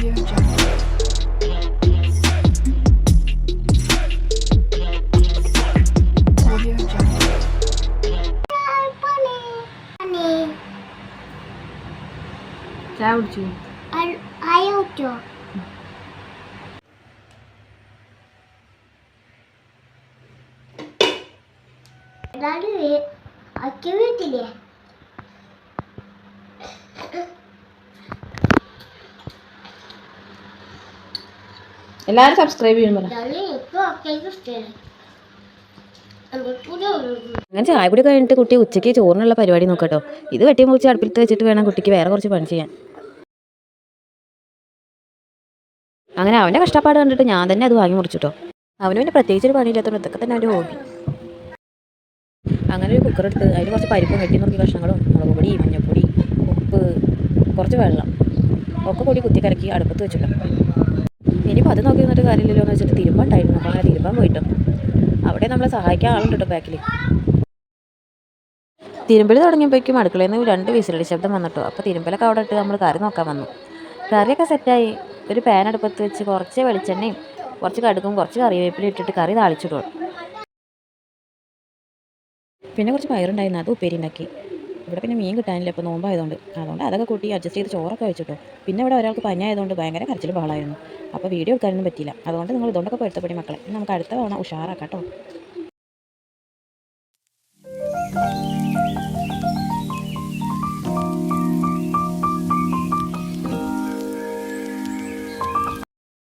Audio Jungle. ചായ കുടിച്ചു അയോട്ടോ അച്ഛ എല്ലാവരും സബ്സ്ക്രൈബ് ചെയ്യണം അങ്ങനെ ചായ കൂടി കഴിഞ്ഞിട്ട് കുട്ടി ഉച്ചയ്ക്ക് ചോറിനുള്ള പരിപാടി നോക്കട്ടോ. ഇത് വെട്ടി മുറിച്ച് അടുപ്പിലത്ത് വെച്ചിട്ട് വേണം കുട്ടിക്ക് വേറെ കുറച്ച് പണി ചെയ്യാൻ. അങ്ങനെ അവന്റെ കഷ്ടപ്പാട് കണ്ടിട്ട് ഞാൻ തന്നെ അത് വാങ്ങി മുറിച്ചിട്ടോ അവന് പിന്നെ പ്രത്യേകിച്ച് ഒരു പണിയില്ലാത്തതുകൊണ്ട് ഇതൊക്കെ തന്നെ അവന്റെ ഹോബി അങ്ങനെ ഒരു കുക്കർ എടുത്ത് അതിൽ കുറച്ച് പരിപ്പും വെട്ടി നുറുക്കി കഷ്ണങ്ങളും മുളക് പൊടി മഞ്ഞൾപ്പൊടി ഉപ്പ് കുറച്ച് വെള്ളം. ഒക്കെ കൂടി കുത്തി കലക്കി അടുപ്പത്ത് വെച്ചിട്ടോ ഇനിയിപ്പോൾ അത് നോക്കി നിന്നിട്ട് കാര്യമില്ലല്ലോ എന്ന് വെച്ചിട്ട് തിരുമ്പണ്ടായിരുന്നു അപ്പോൾ അങ്ങനെ തിരുമ്പാൻ പോയിട്ടും. അവിടെ നമ്മളെ സഹായിക്കാൻ ആളുണ്ട് കേട്ടോ ബാക്കിൽ തിരുമ്പൽ തുടങ്ങിയപ്പോഴേക്കും അടുക്കളയിൽ നിന്ന് രണ്ട് വിസിലടി ശബ്ദം വന്നിട്ടോ. അപ്പോൾ തിരുമ്പലൊക്കെ അവിടെ ഇട്ട് നമ്മൾ കറി നോക്കാൻ വന്നു. കറിയൊക്കെ സെറ്റായി ഒരു പാൻ അടുപ്പത്ത് വെച്ച് കുറച്ച് വെളിച്ചെണ്ണയും കുറച്ച് കടുക്കും കുറച്ച് കറിവേപ്പിലും ഇട്ടിട്ട് കറി താളിച്ചിടും. പിന്നെ കുറച്ച് പയറുണ്ടായിരുന്നു. അത് ഉപ്പേരി ഉണ്ടാക്കി. ഇവിടെ പിന്നെ മീൻ കിട്ടാനില്ല. ഇപ്പോൾ നോമ്പായതുകൊണ്ട്. അതുകൊണ്ട് അതൊക്കെ കൂട്ടി അഡ്ജസ്റ്റ് ചെയ്ത് ചോറൊക്കെ വെച്ചിട്ടോ. പിന്നെ ഇവിടെ ഒരാൾക്ക് പനിയായതുകൊണ്ട് ഭയങ്കര കരച്ചിൽ ബഹളമായിരുന്നു. അപ്പോൾ വീഡിയോ എടുക്കാനൊന്നും പറ്റിയില്ല. അതുകൊണ്ട് നിങ്ങൾ ഇതുകൊണ്ടൊക്കെ പൊരുത്തപ്പെടി മക്കളെ. നമുക്ക് അടുത്ത തവണ ഉഷാറാക്കാം കേട്ടോ.